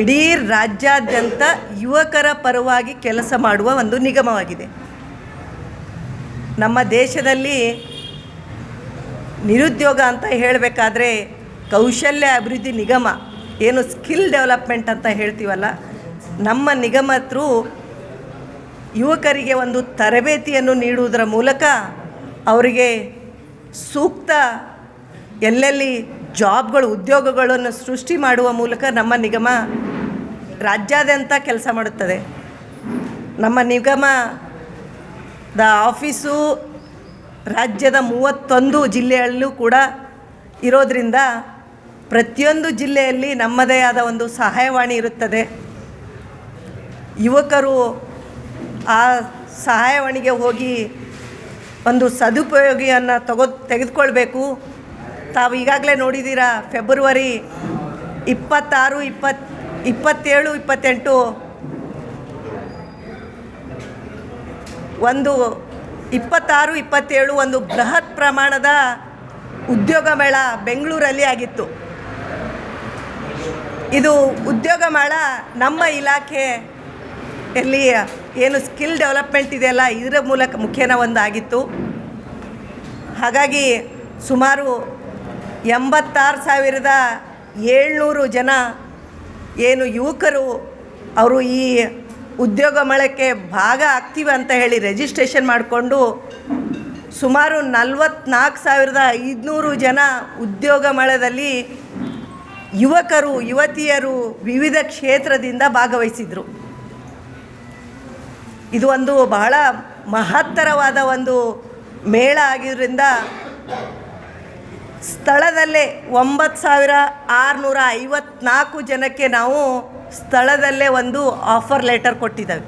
ಇಡೀ ರಾಜ್ಯಾದ್ಯಂತ ಯುವಕರ ಪರವಾಗಿ ಕೆಲಸ ಮಾಡುವ ಒಂದು ನಿಗಮವಾಗಿದೆ. ನಮ್ಮ ದೇಶದಲ್ಲಿ ನಿರುದ್ಯೋಗ ಅಂತ ಹೇಳಬೇಕಾದ್ರೆ ಕೌಶಲ್ಯ ಅಭಿವೃದ್ಧಿ ನಿಗಮ ಏನು ಸ್ಕಿಲ್ ಡೆವಲಪ್ಮೆಂಟ್ ಅಂತ ಹೇಳ್ತೀವಲ್ಲ, ನಮ್ಮ ನಿಗಮ ಥ್ರೂ ಯುವಕರಿಗೆ ಒಂದು ತರಬೇತಿಯನ್ನು ನೀಡುವುದರ ಮೂಲಕ ಅವರಿಗೆ ಸೂಕ್ತ ಎಲ್ಲೆಲ್ಲಿ ಜಾಬ್ಗಳು, ಉದ್ಯೋಗಗಳನ್ನು ಸೃಷ್ಟಿ ಮಾಡುವ ಮೂಲಕ ನಮ್ಮ ನಿಗಮ ರಾಜ್ಯಾದ್ಯಂತ ಕೆಲಸ ಮಾಡುತ್ತದೆ. ನಮ್ಮ ನಿಗಮದ ಆಫೀಸು ರಾಜ್ಯದ ಮೂವತ್ತೊಂದು ಜಿಲ್ಲೆಯಲ್ಲೂ ಕೂಡ ಇರೋದರಿಂದ ಪ್ರತಿಯೊಂದು ಜಿಲ್ಲೆಯಲ್ಲಿ ನಮ್ಮದೇ ಆದ ಒಂದು ಸಹಾಯವಾಣಿ ಇರುತ್ತದೆ. ಯುವಕರು ಆ ಸಹಾಯವಾಣಿಗೆ ಹೋಗಿ ಒಂದು ಸದುಪಯೋಗಿಯನ್ನು ತಗೋ, ತೆಗೆದುಕೊಳ್ಬೇಕು. ತಾವು ಈಗಾಗಲೇ ನೋಡಿದ್ದೀರಾ, ಫೆಬ್ರವರಿ ಇಪ್ಪತ್ತಾರು, ಇಪ್ಪತ್, ಇಪ್ಪತ್ತೇಳು, ಇಪ್ಪತ್ತೆಂಟು. ಒಂದು ಇಪ್ಪತ್ತಾರು, ಇಪ್ಪತ್ತೇಳು ಒಂದು ಬೃಹತ್ ಪ್ರಮಾಣದ ಉದ್ಯೋಗ ಮೇಳ ಬೆಂಗಳೂರಲ್ಲಿ ಆಗಿತ್ತು. ಇದು ಉದ್ಯೋಗ ಮೇಳ ನಮ್ಮ ಇಲಾಖೆಯಲ್ಲಿ ಏನು ಸ್ಕಿಲ್ ಡೆವಲಪ್ಮೆಂಟ್ ಇದೆಯಲ್ಲ, ಇದರ ಮೂಲಕ ಮುಖೇನ ಒಂದಾಗಿತ್ತು. ಹಾಗಾಗಿ ಸುಮಾರು ಎಂಬತ್ತಾರು ಸಾವಿರದ ಏಳ್ನೂರು ಜನ ಏನು ಯುವಕರು ಅವರು ಈ ಉದ್ಯೋಗ ಮಳಕ್ಕೆ ಭಾಗ ಆಗ್ತೀವಿ ಅಂತ ಹೇಳಿ ರಿಜಿಸ್ಟ್ರೇಷನ್ ಮಾಡಿಕೊಂಡು ಸುಮಾರು ನಲ್ವತ್ನಾಲ್ಕು ಸಾವಿರದ ಐದುನೂರು ಜನ ಉದ್ಯೋಗ ಮಳದಲ್ಲಿ ಯುವಕರು, ಯುವತಿಯರು ವಿವಿಧ ಕ್ಷೇತ್ರದಿಂದ ಭಾಗವಹಿಸಿದರು. ಇದು ಒಂದು ಬಹಳ ಮಹತ್ತರವಾದ ಒಂದು ಮೇಳ ಆಗಿದ್ದರಿಂದ ಸ್ಥಳದಲ್ಲೇ ಒಂಬತ್ತು ಸಾವಿರ ಆರುನೂರ ಐವತ್ನಾಲ್ಕು ಜನಕ್ಕೆ ನಾವು ಸ್ಥಳದಲ್ಲೇ ಒಂದು ಆಫರ್ ಲೆಟರ್ ಕೊಟ್ಟಿದ್ದೇವೆ.